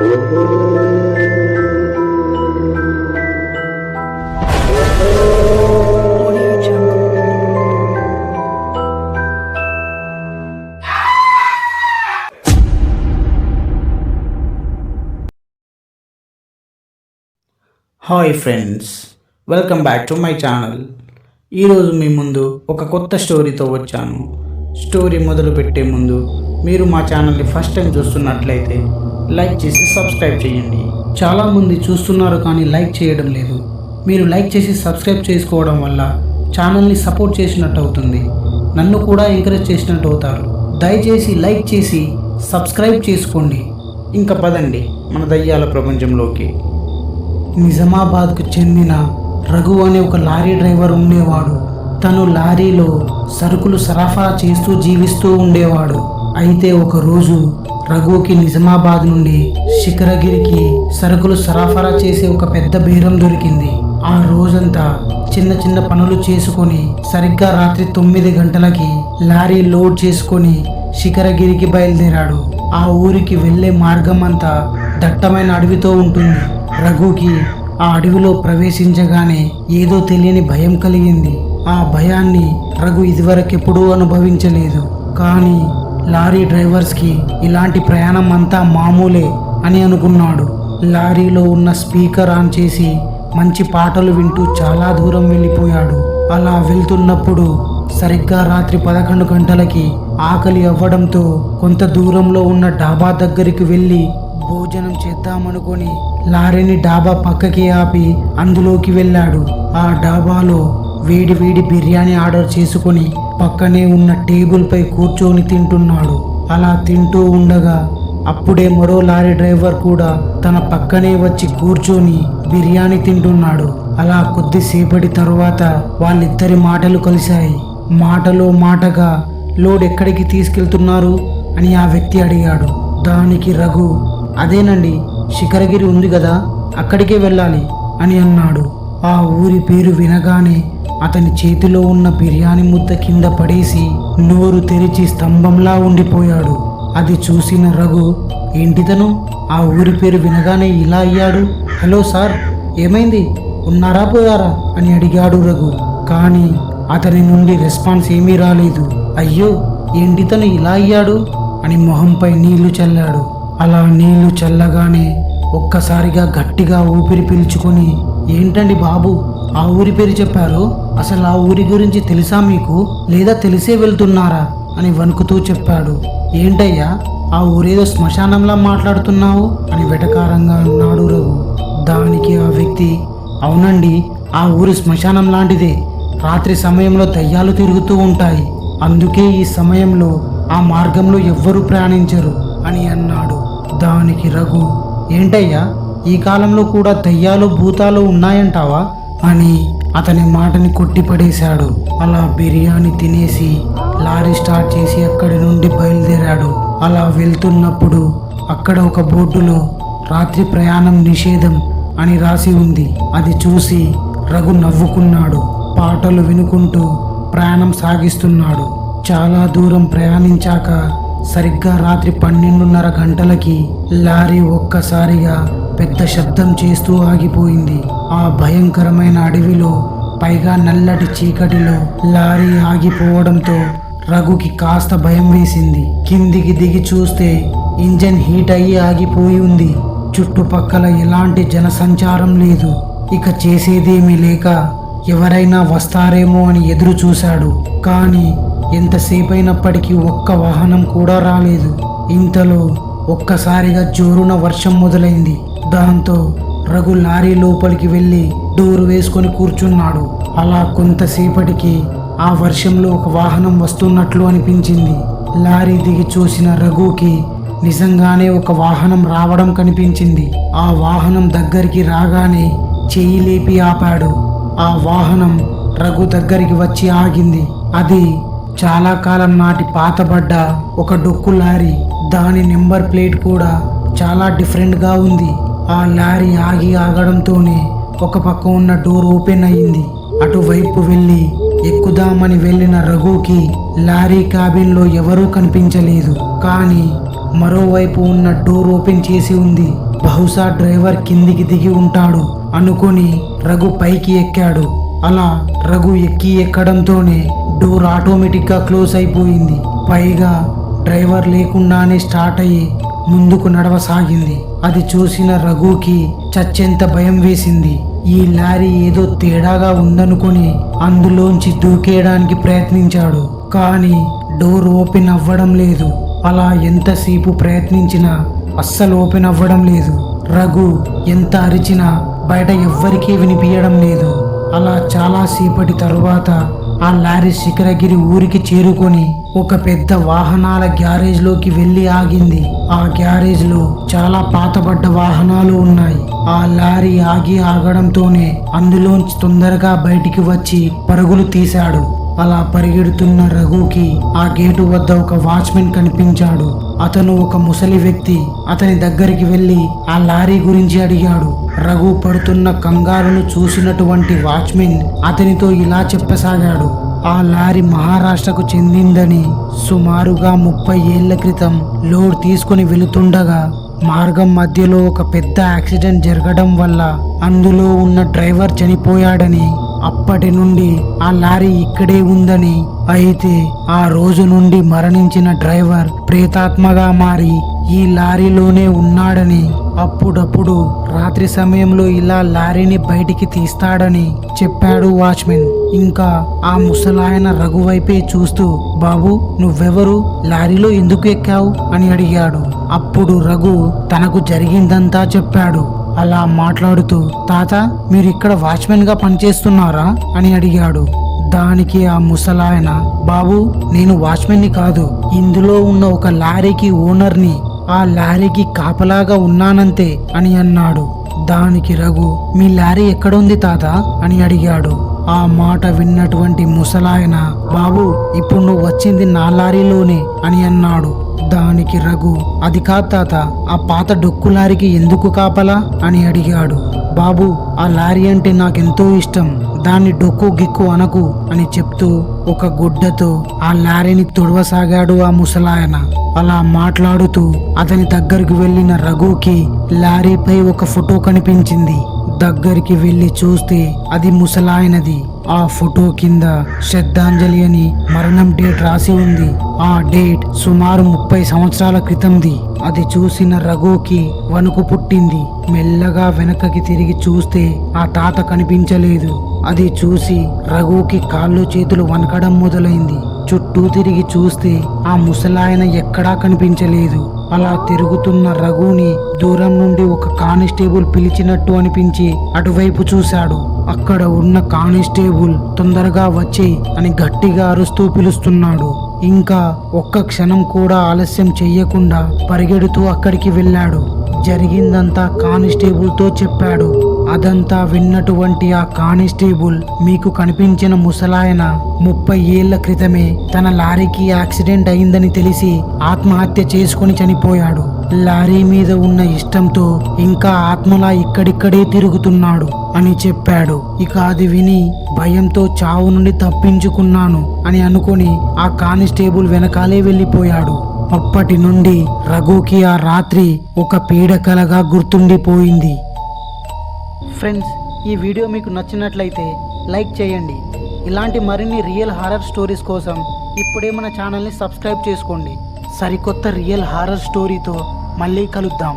Hi friends welcome back to my channel ఈరోజు మీ ముందు ఒక కొత్త స్టోరీతో వచ్చాను. స్టోరీ మొదలు పెట్టే ముందు మీరు మా ఛానల్ని ఫస్ట్ టైం చూస్తున్నట్లయితే లైక్ చేసి సబ్స్క్రైబ్ చేయండి. చాలామంది చూస్తున్నారు కానీ లైక్ చేయడం లేదు. మీరు లైక్ చేసి సబ్స్క్రైబ్ చేసుకోవడం వల్ల ఛానల్ని సపోర్ట్ చేసినట్టు అవుతుంది. నన్ను కూడా ఎంకరేజ్ చేసినట్టు అవుతారు. దయచేసి లైక్ చేసి సబ్స్క్రైబ్ చేసుకోండి. ఇంకా పదండి. మన దయ్యాల ప్రపంచంలోకి. నిజామాబాద్కు చెందిన రఘు అనే ఒక లారీ డ్రైవర్ ఉండేవాడు. తను లారీలో సరుకులు సరఫరా చేస్తూ జీవిస్తూ ఉండేవాడు. అయితే ఒక రఘువుకి రఘుకి నిజామాబాద్ నుండి శిఖరగిరికి సరుకులు సరఫరా చేసే ఒక పెద్ద బేరం దొరికింది. ఆ రోజంతా చిన్న చిన్న పనులు చేసుకొని సరిగ్గా రాత్రి తొమ్మిది గంటలకి లారీ లోడ్ చేసుకొని శిఖరగిరికి బయలుదేరాడు. ఆ ఊరికి వెళ్ళే మార్గం అంతా దట్టమైన అడవితో ఉంటుంది. రఘుకి ఆ అడవిలో ప్రవేశించగానే ఏదో తెలియని భయం కలిగింది. ఆ భయాన్ని రఘు ఇదివరకెప్పుడూ అనుభవించలేదు. కానీ లారీ డ్రైవర్స్కి ఇలాంటి ప్రయాణం అంతా మామూలే అని అనుకున్నాడు. లారీలో ఉన్న స్పీకర్ ఆన్ చేసి మంచి పాటలు వింటూ చాలా దూరం వెళ్ళిపోయాడు. అలా వెళ్తున్నప్పుడు సరిగ్గా రాత్రి పదకొండు గంటలకి ఆకలి అవ్వడంతో కొంత దూరంలో ఉన్న డాబా దగ్గరికి వెళ్ళి భోజనం చేద్దామనుకొని లారీని డాబా పక్కకి ఆపి అందులోకి వెళ్ళాడు. ఆ డాబాలో వేడి వేడి బిర్యానీ ఆర్డర్ చేసుకొని పక్కనే ఉన్న టేబుల్పై కూర్చొని తింటున్నాడు. అలా తింటూ ఉండగా అప్పుడే మరో లారీ డ్రైవర్ కూడా తన పక్కనే వచ్చి కూర్చొని బిర్యానీ తింటున్నాడు. అలా కొద్దిసేపటి తరువాత వాళ్ళిద్దరి మాటలు కలిశాయి. మాటలో మాటగా లోడ్ ఎక్కడికి తీసుకెళ్తున్నారు? అని ఆ వ్యక్తి అడిగాడు. దానికి రఘు అదేనండి శిఖరగిరి ఉంది కదా అక్కడికే వెళ్ళాలి అని అన్నాడు. ఆ ఊరి పేరు వినగానే అతని చేతిలో ఉన్న బిర్యానీ ముద్ద కింద పడేసి నోరు తెరిచి స్తంభంలా ఉండిపోయాడు. అది చూసిన రఘు ఏంటితను ఆ ఊరి పేరు వినగానే ఇలా అయ్యాడు? హలో సార్ ఏమైంది? ఉన్నారా పోయారా? అని అడిగాడు రఘు. కానీ అతని నుండి రెస్పాన్స్ ఏమీ రాలేదు. అయ్యో ఏంటితను ఇలా అయ్యాడు? అని మొహంపై నీళ్ళు చల్లాడు. అలా నీళ్ళు చల్లగానే ఒక్కసారిగా గట్టిగా ఊపిరి పీల్చుకొని ఏంటండి బాబు ఆ ఊరి పేరు చెప్పారు? అసలు ఆ ఊరి గురించి తెలుసా మీకు? లేదా తెలిసే వెళ్తున్నారా? అని వణుకుతూ చెప్పాడు. ఏంటయ్యా ఆ ఊరేదో శ్మశానంలా మాట్లాడుతున్నావు? అని వెటకారంగా అన్నాడు రఘు. దానికి ఆ వ్యక్తి అవునండి ఆ ఊరి శ్మశానం లాంటిదే. రాత్రి సమయంలో దయ్యాలు తిరుగుతూ ఉంటాయి. అందుకే ఈ సమయంలో ఆ మార్గంలో ఎవ్వరూ ప్రయాణించరు అని అన్నాడు. దానికి రఘు ఏంటయ్యా ఈ కాలంలో కూడా దయ్యాలు భూతాలు ఉన్నాయంటావా? అని అతని మాటని కొట్టిపడేశాడు. అలా బిర్యానీ తినేసి లారీ స్టార్ట్ చేసి అక్కడి నుండి బయలుదేరాడు. అలా వెళ్తున్నప్పుడు అక్కడ ఒక బోర్డులో రాత్రి ప్రయాణం నిషేధం అని రాసి ఉంది. అది చూసి రఘు నవ్వుకున్నాడు. పాటలు వినుకుంటూ ప్రయాణం సాగిస్తున్నాడు. చాలా దూరం ప్రయాణించాక సరిగ్గా రాత్రి పన్నెండున్నర గంటలకి లారీ ఒక్కసారిగా పెద్ద శబ్దం చేస్తూ ఆగిపోయింది. ఆ భయంకరమైన అడవిలో పైగా నల్లటి చీకటిలో లారీ ఆగిపోవడంతో రఘుకి కాస్త భయం వేసింది. కిందికి దిగి చూస్తే ఇంజన్ హీట్ అయ్యి ఆగిపోయి ఉంది. చుట్టుపక్కల ఎలాంటి జనసంచారం లేదు. ఇక చేసేదేమీ లేక ఎవరైనా వస్తారేమో అని ఎదురు చూశాడు. కానీ ఎంతసేపైనప్పటికీ ఒక్క వాహనం కూడా రాలేదు. ఇంతలో ఒక్కసారిగా జోరున వర్షం మొదలైంది. దాంతో రఘు లారీ లోపలికి వెళ్ళి డోరు వేసుకొని కూర్చున్నాడు. అలా కొంతసేపటికి ఆ వర్షంలో ఒక వాహనం వస్తున్నట్లు అనిపించింది. లారీ దిగి చూసిన రఘుకి నిజంగానే ఒక వాహనం రావడం కనిపించింది. ఆ వాహనం దగ్గరికి రాగానే చేయి లేపి ఆపాడు. ఆ వాహనం రఘు దగ్గరికి వచ్చి ఆగింది. అది చాలా కాలం నాటి పాతబడ్డ ఒక డొక్కు లారీ దాని నెంబర్ ప్లేట్ కూడా చాలా డిఫరెంట్గా ఉంది. ఆ లారీ ఆగి ఆగడంతోనే ఒక పక్క ఉన్న డోర్ ఓపెన్ అయ్యింది అటువైపు వెళ్ళి ఎక్కుదామని వెళ్ళిన రఘుకి లారీ క్యాబిన్లో ఎవరూ కనిపించలేదు. కానీ మరోవైపు ఉన్న డోర్ ఓపెన్ చేసి ఉంది. బహుశా డ్రైవర్ కిందికి దిగి ఉంటాడు అనుకొని రఘు పైకి ఎక్కాడు. అలా రఘు ఎక్కి ఎక్కడంతోనే డోర్ ఆటోమేటిక్గా క్లోజ్ అయిపోయింది. పైగా డ్రైవర్ లేకుండానే స్టార్ట్ అయ్యి ముందుకు నడవసాగింది. అది చూసిన రఘుకి చచ్చెంత భయం వేసింది. ఈ లారీ ఏదో తేడాగా ఉందనుకొని అందులోంచి దూకేయడానికి ప్రయత్నించాడు. కానీ డోర్ ఓపెన్ అవ్వడం లేదు. అలా ఎంతసేపు ప్రయత్నించినా అస్సలు ఓపెన్ అవ్వడం లేదు. రఘు ఎంత అరిచినా బయట ఎవ్వరికీ వినిపించడం లేదు. అలా చాలా సేపటి తరువాత ఆ లారీ శిఖరగిరి ఊరికి చేరుకొని ఒక పెద్ద వాహనాల గ్యారేజ్లోకి వెళ్ళి ఆగింది. ఆ గ్యారేజ్లో చాలా పాతబడ్డ వాహనాలు ఉన్నాయి. ఆ లారీ ఆగి ఆగడంతోనే అందులోంచి తొందరగా బయటికి వచ్చి పరుగులు తీశాడు. అలా పరిగెడుతున్న రఘుకి ఆ గేటు వద్ద ఒక వాచ్మెన్ కనిపించాడు. అతను ఒక ముసలి వ్యక్తి. అతని దగ్గరికి వెళ్ళి ఆ లారీ గురించి అడిగాడు. రఘు పడుతున్న కంగారును చూసినటువంటి వాచ్మెన్ అతనితో ఇలా చెప్పసాగాడు. ఆ లారీ మహారాష్ట్రకు చెందిందని సుమారుగా ముప్పై ఏళ్ళ క్రితం లోడ్ తీసుకుని వెళుతుండగా మార్గం మధ్యలో ఒక పెద్ద యాక్సిడెంట్ జరగడం వల్ల అందులో ఉన్న డ్రైవర్ చనిపోయాడని అప్పటి నుండి ఆ లారీ ఇక్కడే ఉందని అయితే ఆ రోజు నుండి మరణించిన డ్రైవర్ ప్రేతాత్మగా మారి ఈ లారీలోనే ఉన్నాడని అప్పుడప్పుడు రాత్రి సమయంలో ఇలా లారీని బయటికి తీస్తాడని చెప్పాడు వాచ్మెన్. ఇంకా ఆ ముసలాయన రఘువైపే చూస్తూ బాబు నువ్వెవరు? లారీలో ఎందుకు ఎక్కావు? అని అడిగాడు. అప్పుడు రఘు తనకు జరిగిందంతా చెప్పాడు. అలా మాట్లాడుతూ తాత మీరు ఇక్కడ వాచ్మెన్గా పనిచేస్తున్నారా? అని అడిగాడు. దానికి ఆ ముసలాయన బాబు నేను వాచ్మెన్ని కాదు ఇందులో ఉన్న ఒక లారీకి ఓనర్ని ఆ లారీకి కాపలాగా ఉన్నానంతే అని అన్నాడు. దానికి రఘు మీ లారీ ఎక్కడుంది తాత? అని అడిగాడు. ఆ మాట విన్నటువంటి ముసలాయన బాబు ఇప్పుడు నువ్వు వచ్చింది నా లారీలోనే అని అన్నాడు. దానికి రఘు అది కాతాత తాత ఆ పాత డొక్కు లారీకి ఎందుకు కాపలా? అని అడిగాడు. బాబు ఆ లారీ అంటే నాకెంతో ఇష్టం. దాన్ని డొక్కు గిక్కు అనకు అని చెప్తూ ఒక గుడ్డతో ఆ లారీని తుడవసాగాడు ఆ ముసలాయన. అలా మాట్లాడుతూ అతని దగ్గరికి వెళ్ళిన రఘుకి లారీపై ఒక ఫోటో కనిపించింది. దగ్గరికి వెళ్ళి చూస్తే అది ముసలాయనది. ఆ ఫోటో కింద శ్రద్ధాంజలి అని మరణం డేట్ రాసి ఉంది. ఆ డేట్ సుమారు ముప్పై సంవత్సరాల క్రితంది. అది చూసిన రఘుకి వణుకు పుట్టింది. మెల్లగా వెనకకి తిరిగి చూస్తే ఆ తాత కనిపించలేదు. అది చూసి రఘుకి కాళ్ళు చేతులు వణకడం మొదలైంది. చుట్టూ తిరిగి చూస్తే ఆ ముసలాయన ఎక్కడా కనిపించలేదు. అలా తిరుగుతున్న రఘుని దూరం నుండి ఒక కానిస్టేబుల్ పిలిచినట్టు అనిపించి అటువైపు చూశాడు. అక్కడ ఉన్న కానిస్టేబుల్ తొందరగా వచ్చి అని గట్టిగా అరుస్తూ పిలుస్తున్నాడు. ఇంకా ఒక్క క్షణం కూడా ఆలస్యం చెయ్యకుండా పరిగెడుతూ అక్కడికి వెళ్ళాడు. జరిగిందంతా కానిస్టేబుల్తో చెప్పాడు. అదంతా విన్నటువంటి ఆ కానిస్టేబుల్ మీకు కనిపించిన ముసలాయన ముప్పై ఏళ్ళ క్రితమే తన లారీకి యాక్సిడెంట్ అయిందని తెలిసి ఆత్మహత్య చేసుకుని చనిపోయాడు. లారీ మీద ఉన్న ఇష్టంతో ఇంకా ఆత్మలా ఇక్కడిక్కడే తిరుగుతున్నాడు అని చెప్పాడు. ఇక అది విని భయంతో చావు నుండి తప్పించుకున్నాను అని అనుకొని ఆ కానిస్టేబుల్ వెనకాలే వెళ్ళిపోయాడు. అప్పటి నుండి రఘుకి ఆ రాత్రి ఒక పీడకలగా గుర్తుండిపోయింది. ఫ్రెండ్స్ ఈ వీడియో మీకు నచ్చినట్లయితే లైక్ చేయండి. ఇలాంటి మరిన్ని రియల్ హారర్ స్టోరీస్ కోసం ఇప్పుడే మన ఛానల్ని సబ్స్క్రైబ్ చేసుకోండి. సరికొత్త రియల్ హారర్ స్టోరీతో మళ్ళీ కలుద్దాం.